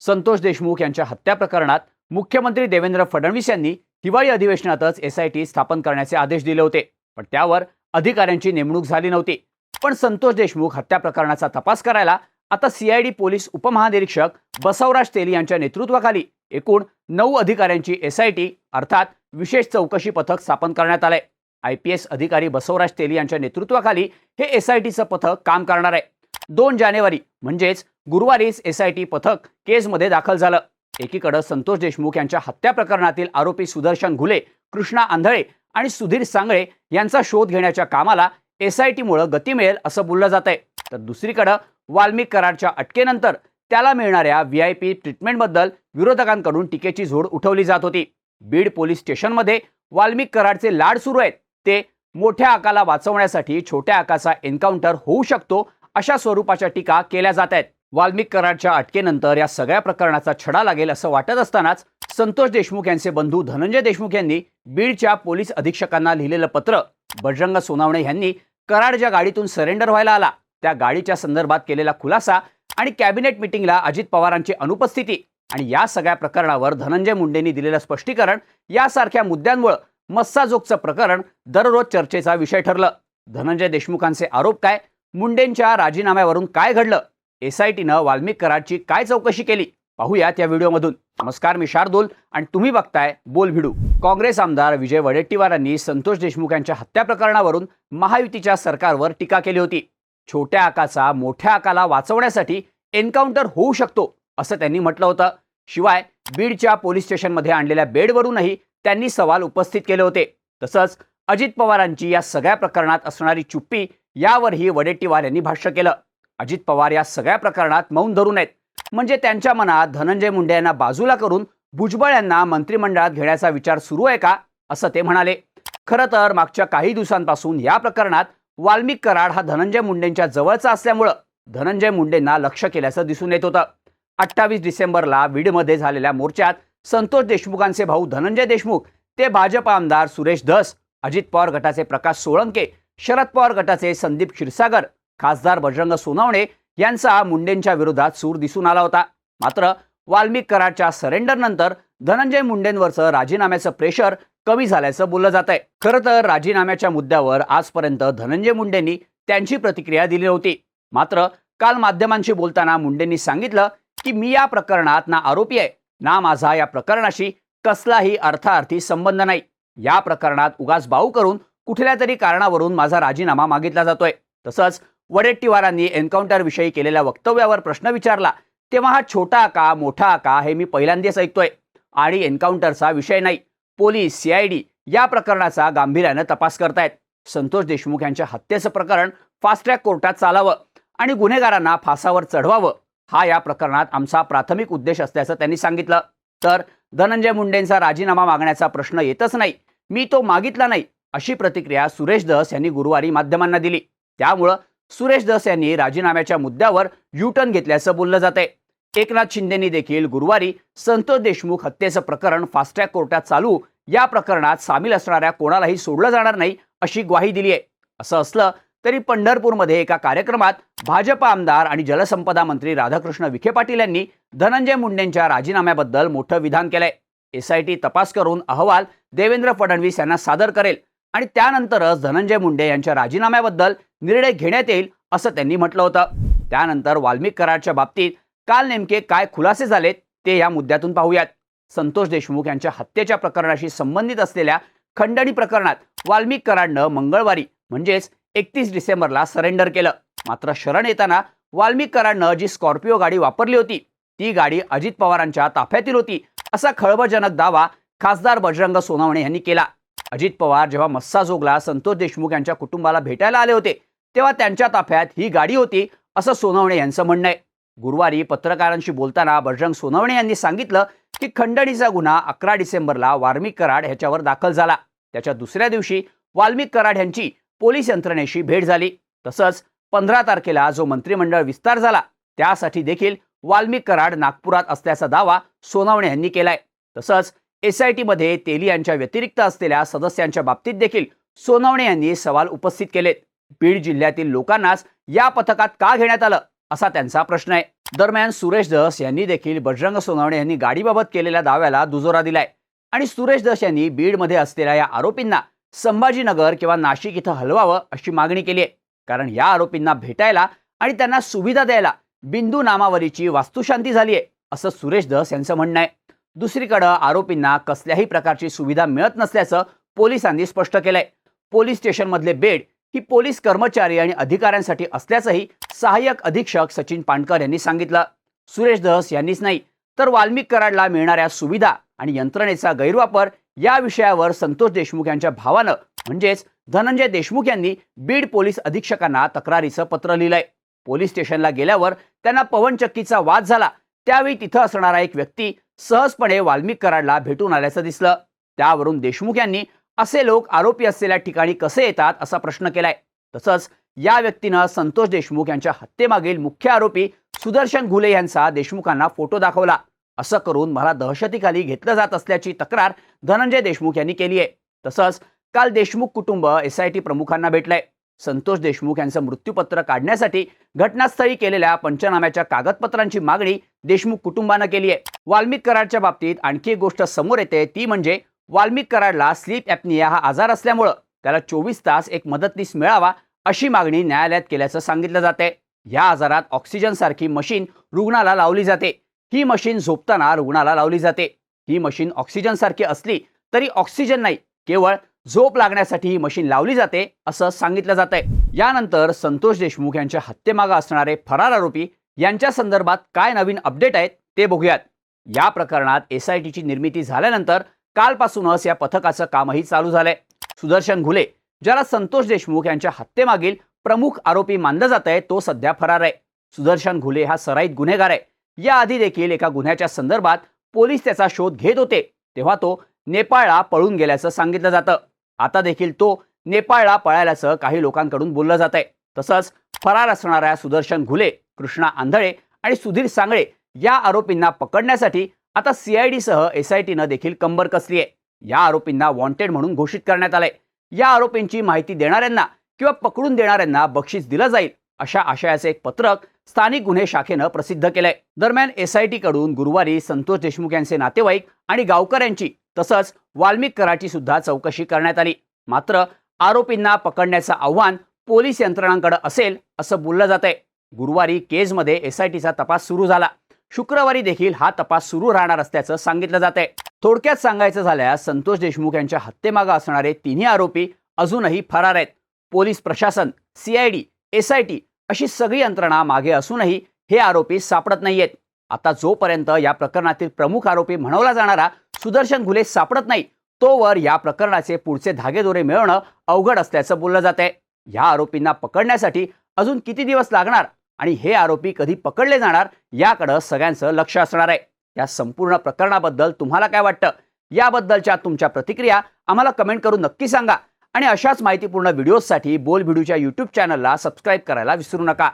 संतोष देशमुख यांच्या हत्या प्रकरणात मुख्यमंत्री देवेंद्र फडणवीस यांनी हिवाळी अधिवेशनातच एस आय टी स्थापन करण्याचे आदेश दिले होते. पण त्यावर अधिकाऱ्यांची नेमणूक झाली नव्हती. पण संतोष देशमुख हत्या प्रकरणाचा तपास करायला आता सीआयडी पोलीस उपमहानिरीक्षक बसवराज तेली यांच्या नेतृत्वाखाली एकूण नऊ अधिकाऱ्यांची एस आय टी अर्थात विशेष चौकशी पथक स्थापन करण्यात आलंय. आय पी एस अधिकारी बसवराज तेली यांच्या नेतृत्वाखाली हे एस आय टीचं पथक काम करणार आहे. दोन जानेवारी म्हणजेच गुरुवारीच एसआयटी पथक केसमध्ये दाखल झालं. एकीकडं संतोष देशमुख यांच्या हत्या प्रकरणातील आरोपी सुदर्शन घुले कृष्णा आंधळे आणि सुधीर सांगळे यांचा शोध घेण्याच्या कामाला एसआयटीमुळं गती मिळेल असं बोललं जात आहे तर दुसरीकडं वाल्मिक करारच्या अटकेनंतर त्याला मिळणाऱ्या व्ही आय पी ट्रीटमेंटबद्दल विरोधकांकडून टीकेची झोड उठवली जात होती. बीड पोलीस स्टेशनमध्ये वाल्मिक कराडचे लाड सुरू आहेत. ते मोठ्या आकाला वाचवण्यासाठी छोट्या आकाचा एन्काउंटर होऊ शकतो अशा स्वरूपाच्या टीका केल्या जात आहेत. वाल्मिक कराडच्या अटकेनंतर या सगळ्या प्रकरणाचा छडा लागेल असं वाटत असतानाच संतोष देशमुख यांचे बंधू धनंजय देशमुख यांनी बीडच्या पोलीस अधीक्षकांना लिहिलेलं पत्र बजरंग सोनावणे यांनी कराड ज्या गाडीतून सरेंडर व्हायला आला. त्या गाडीच्या संदर्भात केलेला खुलासा आणि कॅबिनेट मिटिंगला अजित पवारांची अनुपस्थिती आणि या सगळ्या प्रकरणावर धनंजय मुंडेंनी दिलेलं स्पष्टीकरण यासारख्या मुद्द्यांमुळे मस्साजोगचं प्रकरण दररोज चर्चेचा विषय ठरलं. धनंजय देशमुखांचे आरोप काय? मुंडेंच्या राजीनाम्यावरून काय घडलं? एस आय वाल्मिक कराडची काय चौकशी केली? पाहूयात या व्हिडिओमधून. नमस्कार मी शार्दूल आणि तुम्ही बघताय बोल भिडू. काँग्रेस आमदार विजय वडेट्टीवारांनी संतोष देशमुख यांच्या हत्या प्रकरणावरून महायुतीच्या सरकारवर टीका केली होती. छोट्या आकाचा मोठ्या आकाला वाचवण्यासाठी एन्काउंटर होऊ शकतो असं त्यांनी म्हटलं होतं. शिवाय बीडच्या पोलीस स्टेशनमध्ये आणलेल्या बेडवरूनही त्यांनी सवाल उपस्थित केले होते. तसंच अजित पवारांची या सगळ्या प्रकरणात असणारी चुप्पी यावरही वडेट्टीवार यांनी भाष्य केलं. अजित पवार या सगळ्या प्रकरणात मौन धरून आहेत. म्हणजे त्यांच्या मनात धनंजय मुंडे यांना बाजूला करून भुजबळ यांना मंत्रिमंडळात घेण्याचा विचार सुरू आहे का असं ते म्हणाले. खरं तर मागच्या काही दिवसांपासून या प्रकरणात वाल्मिक कराड हा धनंजय मुंडेंच्या जवळचा असल्यामुळं धनंजय मुंडेंना लक्ष केल्याचं दिसून येत होतं. अठ्ठावीस डिसेंबरला बीडमध्ये झालेल्या मोर्चात संतोष देशमुखांचे भाऊ धनंजय देशमुख ते भाजप आमदार सुरेश धस अजित पवार गटाचे प्रकाश सोळंके शरद पवार गटाचे संदीप क्षीरसागर खासदार बजरंग सोनवणे यांचा मुंडेंच्या विरोधात सूर दिसून आला होता. मात्र वाल्मिक कराडच्या धनंजय मुंडेंवरचं राजीनाम्याचं प्रेशर कमी झाल्याचं बोललं जात आहे खरं तर राजीनाम्याच्या मुद्द्यावर आजपर्यंत धनंजय मुंडेंनी त्यांची प्रतिक्रिया दिली होती मात्र काल माध्यमांशी बोलताना मुंडेंनी सांगितलं की मी या प्रकरणात ना आरोपी आहे ना माझा या प्रकरणाशी कसलाही अर्थार्थी संबंध नाही. या प्रकरणात उगाच बाऊ करून कुठल्या तरी कारणावरून माझा राजीनामा मागितला जातोय. तसंच वडेट्टीवारांनी एन्काउंटरविषयी केलेल्या वक्तव्यावर प्रश्न विचारला. तेव्हा हा छोटा का मोठा का हे मी पहिल्यांदाच ऐकतोय. आणि एन्काउंटरचा विषय नाही. पोलीस सीआयडी या प्रकरणाचा गांभीर्यानं तपास करतायत. संतोष देशमुख यांच्या हत्येचं प्रकरण फास्ट ट्रॅक कोर्टात चालावं आणि गुन्हेगारांना फासावर चढवावं. हा या प्रकरणात आमचा प्राथमिक उद्देश असल्याचं त्यांनी सांगितलं. तर धनंजय मुंडेंचा राजीनामा मागण्याचा प्रश्न येतच नाही. मी तो मागितला नाही अशी प्रतिक्रिया सुरेश धस यांनी गुरुवारी माध्यमांना दिली. त्यामुळं सुरेश दस यांनी राजीनाम्याच्या मुद्द्यावर युटर्न घेतल्याचं बोललं जात आहे एकनाथ शिंदेनी देखील गुरुवारी संतोष देशमुख हत्येचं प्रकरण फास्ट ट्रॅक कोर्टात चालू या प्रकरणात सामील असणाऱ्या कोणालाही सोडलं जाणार नाही अशी ग्वाही दिली आहे असं असलं तरी पंढरपूरमध्ये एका कार्यक्रमात भाजप आमदार आणि जलसंपदा मंत्री राधाकृष्ण विखे पाटील यांनी धनंजय मुंडेंच्या राजीनाम्याबद्दल मोठं विधान केलंय. एसआयटी तपास करून अहवाल देवेंद्र फडणवीस यांना सादर करेल आणि त्यानंतरच धनंजय मुंडे यांच्या राजीनाम्याबद्दल निर्णय घेण्यात येईल असं त्यांनी म्हटलं होतं. त्यानंतर वाल्मिक करारच्या बाबतीत काल नेमके काय खुलासे झालेत ते या मुद्द्यातून पाहूयात. संतोष देशमुख यांच्या हत्येच्या प्रकरणाशी संबंधित असलेल्या खंडणी प्रकरणात वाल्मिक कराडनं मंगळवारी म्हणजेच एकतीस डिसेंबरला सरेंडर केलं. मात्र शरण येताना वाल्मिक कराडनं जी स्कॉर्पिओ गाडी वापरली होती ती गाडी अजित पवारांच्या ताफ्यातील होती असा खळबळजनक दावा खासदार बजरंग सोनावणे यांनी केला. अजित पवार जेव्हा मस्साजोगला संतोष देशमुख यांच्या कुटुंबाला भेटायला आले होते तेव्हा त्यांच्या ताफ्यात ही गाडी होती असं सोनवणे यांचं म्हणणं आहे. गुरुवारी पत्रकारांशी बोलताना बजरंग सोनवणे यांनी सांगितलं की खंडणीचा गुन्हा अकरा डिसेंबरला वाल्मिक कराड ह्याच्यावर दाखल झाला. त्याच्या दुसऱ्या दिवशी वाल्मिक कराड यांची पोलीस यंत्रणेशी भेट झाली. तसंच पंधरा तारखेला जो मंत्रिमंडळ विस्तार झाला त्यासाठी देखील वाल्मिक कराड नागपुरात असल्याचा दावा सोनवणे यांनी केलाय. तसंच एसआयटीमध्ये तेली यांच्या व्यतिरिक्त असलेल्या सदस्यांच्या बाबतीत देखील सोनवणे यांनी सवाल उपस्थित केलेत. बीड जिल्ह्यातील लोकांनाच या पथकात का घेण्यात आलं असा त्यांचा प्रश्न आहे. दरम्यान सुरेश धस यांनी देखील बजरंग सोनावणे यांनी गाडीबाबत केलेल्या दाव्याला दुजोरा दिलाय. आणि सुरेश धस यांनी बीडमध्ये असलेल्या या आरोपींना संभाजीनगर किंवा नाशिक इथं हलवावं अशी मागणी केली आहे. कारण या आरोपींना भेटायला आणि त्यांना सुविधा द्यायला बिंदू नामावरीची वास्तुशांती झाली आहे असं सुरेश धस यांचं म्हणणं आहे. दुसरीकडं आरोपींना कसल्याही प्रकारची सुविधा मिळत नसल्याचं पोलिसांनी स्पष्ट केलंय. पोलीस स्टेशनमधले बेड ही पोलीस कर्मचारी आणि अधिकाऱ्यांसाठी असल्याचंही सहाय्यक अधीक्षक सचिन पांडकर यांनी सांगितलं. सुरेश दहस यांनीच नाही तर वाल्मिक कराडला मिळणाऱ्या सुविधा आणि यंत्रणेचा गैरवापर या विषयावर संतोष देशमुख यांच्या भावानं म्हणजेच धनंजय देशमुख यांनी बीड पोलीस अधीक्षकांना तक्रारीचं पत्र लिहिलंय. पोलीस स्टेशनला गेल्यावर त्यांना पवनचक्कीचा वाद झाला. त्यावेळी तिथं असणारा एक व्यक्ती सहजपणे वाल्मिक कराडला भेटून आल्याचं दिसलं. त्यावरून देशमुख यांनी असे लोक आरोपी असलेल्या ठिकाणी कसे येतात असा प्रश्न केलाय. तसंच या व्यक्तीनं संतोष देशमुख यांच्या हत्येमागील मुख्य आरोपी सुदर्शन घुले यांचा देशमुखांना फोटो दाखवला. असं करून मला दहशतीखाली घेतलं जात असल्याची तक्रार धनंजय देशमुख यांनी केली आहे. तसंच काल देशमुख कुटुंब एस आय टी प्रमुखांना भेटलंय. संतोष देशमुख यांचं मृत्यूपत्र काढण्यासाठी घटनास्थळी केलेल्या पंचनाम्याच्या कागदपत्रांची मागणी देशमुख कुटुंबानं केली आहे. वाल्मिक कराडच्या बाबतीत आणखी एक गोष्ट समोर येते ती म्हणजे वाल्मिक कराडला स्लीप ॲपनिया हा आजार असल्यामुळं त्याला चोवीस तास एक मदतनीस मिळावा अशी मागणी न्यायालयात केल्याचं सांगितलं जाते. या आजारात ऑक्सिजनसारखी मशीन रुग्णाला लावली जाते. ही मशीन झोपताना रुग्णाला लावली जाते. ही मशीन ऑक्सिजनसारखी असली तरी ऑक्सिजन नाही केवळ झोप लागण्यासाठी ही मशीन लावली जाते असं सांगितलं जात आहे यानंतर संतोष देशमुख यांच्या हत्येमागं असणारे फरार आरोपी यांच्या संदर्भात काय नवीन अपडेट आहेत ते बघूयात. या प्रकरणात एस आय टीची निर्मिती झाल्यानंतर कालपासूनच या पथकाचं कामही चालू झालंय. सुदर्शन घुले ज्याला संतोष देशमुख यांच्या हत्येमागील प्रमुख आरोपी मानलं जात आहे तो सध्या फरार आहे. सुदर्शन घुले हा सराईत गुन्हेगार आहे. याआधी देखील एका गुन्ह्याच्या संदर्भात पोलीस त्याचा शोध घेत होते. तेव्हा तो नेपाळला पळून गेल्याचं सांगितलं जातं. आता देखील तो नेपाळला पळाल्याचं काही लोकांकडून बोललं जात आहे तसंच फरार असणाऱ्या सुदर्शन घुले कृष्णा आंधळे आणि सुधीर सांगळे या आरोपींना पकडण्यासाठी आता सीआयडीसह एस आय टीनं देखील कंबर कसली आहे? या आरोपींना वॉन्टेड म्हणून घोषित करण्यात आलंय. या आरोपींची माहिती देणाऱ्यांना किंवा पकडून देणाऱ्यांना बक्षीस दिलं जाईल अशा आशयाचे एक पत्रक स्थानिक गुन्हे शाखेनं प्रसिद्ध केलंय. दरम्यान एस आय टी कडून गुरुवारी संतोष देशमुख यांचे नातेवाईक आणि गावकऱ्यांची तसंच वाल्मिक कराची सुद्धा चौकशी करण्यात आली. मात्र आरोपींना पकडण्याचं आव्हान पोलीस यंत्रणांकडे असेल असं बोललं जात आहे गुरुवारी केजमध्ये एस आय टीचा तपास सुरू झाला. शुक्रवारी देखील हा तपास सुरू राहणार असल्याचं सांगितलं जात आहे थोडक्यात सांगायचं झाल्यास संतोष देशमुख यांच्या हत्येमागं असणारे तिन्ही आरोपी अजूनही फरार आहेत. पोलीस प्रशासन सीआयडी एस आय टी अशी सगळी यंत्रणा मागे असूनही हे आरोपी सापडत नाहीयेत. आता जोपर्यंत या प्रकरणातील प्रमुख आरोपी म्हणवला जाणारा सुदर्शन घुले सापडत नाही तोवर या प्रकरणाचे पुढचे धागेदोरे मिळवणं अवघड असल्याचं बोललं जात आहे या आरोपींना पकडण्यासाठी अजून किती दिवस लागणार? आणि हे आरोपी कधी पकडले जाणार याकडं सगळ्यांचं लक्ष असणार आहे. या संपूर्ण प्रकरणाबद्दल तुम्हाला काय वाटतं? याबद्दलच्या तुमच्या प्रतिक्रिया आम्हाला कमेंट करून नक्की सांगा. आणि अशाच माहितीपूर्ण व्हिडिओजसाठी बोल व्हिडिओच्या यूट्यूब चॅनलला सबस्क्राईब करायला विसरू नका.